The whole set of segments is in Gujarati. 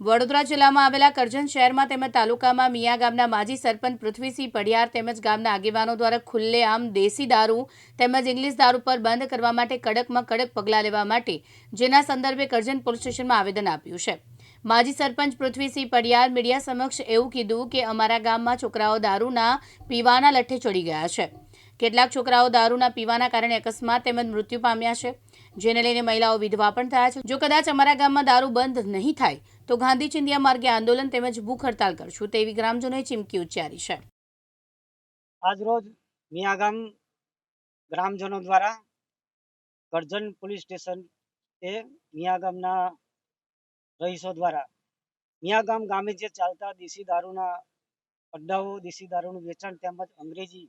વડોદરા જિલ્લામાં આવેલા કરજણ શહેરમાં તેમજ તાલુકામાં મિયા ગામના માજી સરપંચ પૃથ્વીસિંહ પડિયાર તેમજ ગામના આગેવાનો દ્વારા ખુલ્લેઆમ દેશી દારૂ તેમજ ઇંગ્લિશ દારૂ પર બંધ કરવા માટે કડકમાં કડક પગલાં લેવા માટે જેના સંદર્ભે કરજણ પોલીસ સ્ટેશનમાં આવેદન આપ્યું છે. માજી સરપંચ પૃથ્વીસિંહ પડિયાર મીડિયા સમક્ષ એવું કીધું કે અમારા ગામમાં છોકરાઓ દારૂના પીવાના લઠ્ઠે ચડી ગયા છે. કેટલાક છોકરાઓ દારૂના પીવાના કારણે અકસ્માત તેમજ મૃત્યુ પામ્યા છે, જેને લઈને મહિલાઓ વિધવા પણ થયા છે. જો કદાચ અમારા ગામમાં દારૂ બંધ નહીં થાય તો ગાંધી ચિંધિયા માર્ગે આંદોલન તેમજ ભૂખ હડતાલ કરશું તેવી ગ્રામજનોએ ચીમકી ઉચ્ચારી છે. આજરોજ મિયાગામ ગ્રામજનો દ્વારા કરજણ પોલીસ સ્ટેશન એ મિયાગામના રહીશો દ્વારા મિયાગામ ગામે જે ચાલતા દેશી દારૂના અડ્ડાઓ, દેશી દારૂનું વેચાણ તેમજ અંગ્રેજી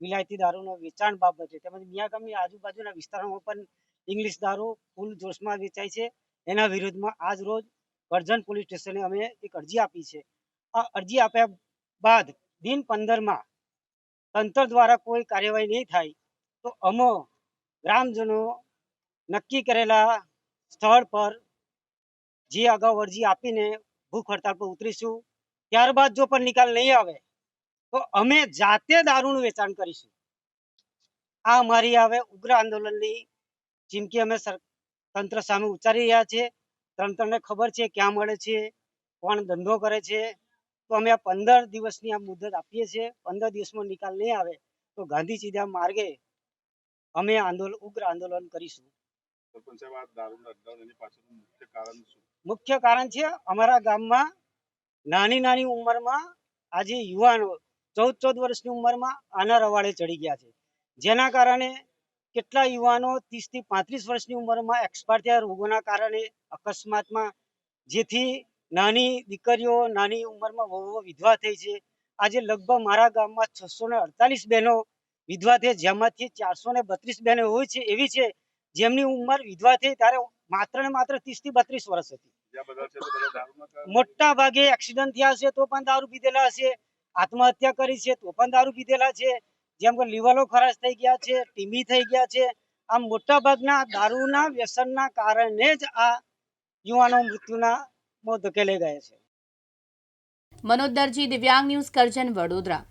વિલાયતી દારૂનું વેચાણ બાબતે તેમજ મિયાગામની આજુબાજુના વિસ્તારોમાં પણ ઇંગ્લિશ દારૂ ફૂલ જોશમાં વેચાય છે. એના વિરુદ્ધમાં આજ રોજ કરજણ પોલીસ સ્ટેશને અમે એક અરજી આપી છે. આ અરજી આપ્યા બાદ દિન પંદરમાં તંત્ર દ્વારા કોઈ કાર્યવાહી નહીં થાય તો અમો ગ્રામજનો નક્કી કરેલા સ્થળ પર જે અગાઉ અરજી આપીને ભૂખ હડતાલ પર ઉતરીશું. ત્યારબાદ જો પણ નિકાલ નહીં આવે તો અમે જાતે દારૂનું વેચાણ કરીશું. આ અમારી હવે ઉગ્ર આંદોલનની ચીમકી અમે તંત્ર સામે ઉચ્ચારી રહ્યા છે તમને ખબર છે ક્યાં મળે છે કોણ ધંધો કરે છે? તો અમે આ પંદર દિવસની આ મુદત આપીએ છીએ. પંદર દિવસમાં નિકાલ નહીં આવે તો ગાંધી સીધા માર્ગે અમે આંદોલન ઉગ્ર આંદોલન કરીશું. મુખ્ય કારણ છે અમારા ગામમાં નાની નાની ઉંમરમાં આજે યુવાનો ચૌદ ચૌદ વર્ષની ઉંમરમાં આના રવાડે ચડી ગયા છે. જેના કારણે કેટલા યુવાનો ત્રીસથી પાંત્રીસ વર્ષની ઉંમરમાં એક્સપાયર થયા રોગોના કારણે અકસ્માતમાં જેથી નાની દીકરીઓ નાની ઉંમરમાં વહુઓ વિધવા થઈ છે. આજે લગભગ મારા ગામમાં છસો ને અડતાલીસ બહેનો વિધવા થઈ જેમાંથી ચારસો ને બત્રીસ બહેનો હોય છે એવી છે જેમની ઉંમર વિધવા થઈ ત્યારે માત્ર ને માત્ર ત્રીસથી બત્રીસ વર્ષ હતી. મોટા ભાગે એક્સિડન્ટ થયા છે તો પણ દારૂ પીધેલા હશે. આત્મહત્યા કરી છે તો પણ દારૂ પીધેલા છે. જેમ કે લીવરો ખરાશ થઈ ગયા છે ટીબી થઈ ગયા છે, આમ મોટા ભાગના દારૂના વ્યસનના કારણે જ આ યુવાનો મૃત્યુના મોત ધકેલે ગયા છે. મનોજ દરજી, દિવ્યાંગ ન્યૂઝ કરજન વડોદરા.